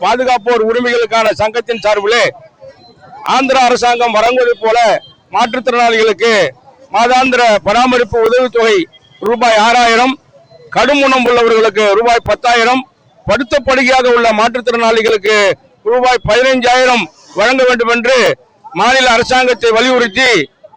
பாதுகாப்போர் உரிமைகளுக்கான சங்கத்தின் சார்பிலே ஆந்திர அரசாங்கம் வழங்குவது போல மாற்றுத்திறனாளிகளுக்கு மாதாந்திர பராமரிப்பு உதவித்தொகை ரூபாய் ஆறாயிரம் கடும் உணம் உள்ளவர்களுக்கு ரூபாய் பத்தாயிரம் படுத்த படுகையாக உள்ள மாற்றுத்திறனாளிகளுக்கு ரூபாய் பதினைஞ்சாயிரம் வழங்க வேண்டும் என்று மாநில அரசாங்கத்தை வலியுறுத்தி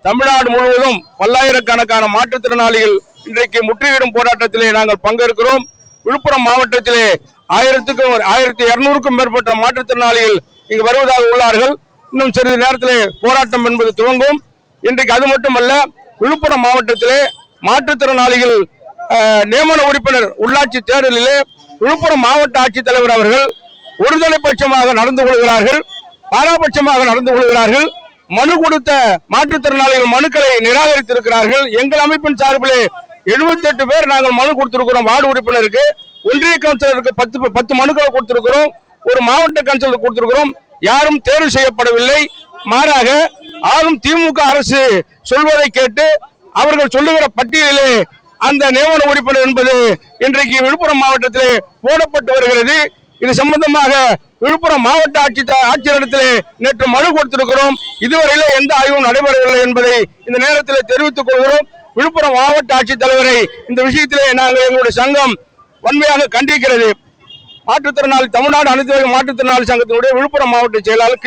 தமிழ்நாடு முழுவதும் பல்லாயிரக்கணக்கான மாற்றுத்திறனாளிகள் இன்றைக்கு முற்றுகையிடும் போராட்டத்திலே நாங்கள் பங்கேற்கிறோம். விழுப்புரம் மாவட்டத்திலே ஆயிரத்துக்கும் ஆயிரத்தி இருநூறுக்கும் மேற்பட்ட மாற்றுத்திறனாளிகள் இங்கு வருவதாக உள்ளார்கள். இன்னும் சிறிது நேரத்திலே போராட்டம் என்பது துவங்கும். இன்றைக்கு அது மட்டுமல்ல விழுப்புரம் மாவட்டத்திலே மாற்றுத்திறனாளிகள் நியமன உறுப்பினர் உள்ளாட்சி தேர்தலிலே விழுப்புரம் மாவட்ட ஆட்சித்தலைவர் அவர்கள் ஒருதலை பட்சமாக நடந்து கொள்கிறார்கள். பாராபட்சமாக நடந்து கொள்கிறார்கள். மனு கொடுத்த மாற்றுத்திறனாளிகள் மனுக்களை நிராகரித்திருக்கிறார்கள். எங்கள் அமைப்பின் சார்பிலே 78 பேர் நாங்கள் மனு கொடுத்திருக்கிறோம் வார்டு உறுப்பினருக்கு. ஒன்றிய கவுன்சிலருக்கு பத்து பத்து மனுக்களை கொடுத்திருக்கிறோம். ஒரு மாவட்ட கவுன்சிலருக்கு கொடுத்திருக்கிறோம். யாரும் தேர்வு செய்யப்படவில்லை. மாறாக ஆளும் திமுக அரசு சொல்வதை கேட்டு அவர்கள் சொல்லுகிற பட்டியலிலே அந்த நியமன உறுப்பினர் என்பது இன்றைக்கு விழுப்புரம் மாவட்டத்திலே போடப்பட்டு வருகிறது. இது சம்பந்தமாக விழுப்புரம் மாவட்ட ஆட்சி ஆட்சியரிடத்திலே நேற்று மனு கொடுத்திருக்கிறோம். இதுவரையில எந்த ஆய்வும் நடைபெறவில்லை என்பதை இந்த நேரத்தில் தெரிவித்துக் கொள்கிறோம். விழுப்புரம் மாவட்ட ஆட்சித்தலைவரை இந்த விஷயத்திலே நாங்கள் எங்களுடைய சங்கம் வன்மையாக கண்டிக்கிறது. மாற்றுத்திறனாளி தமிழ்நாடு அனைத்து வகை மாற்றுத்திறனாளி சங்கத்தினுடைய விழுப்புரம் மாவட்ட செயலாளர்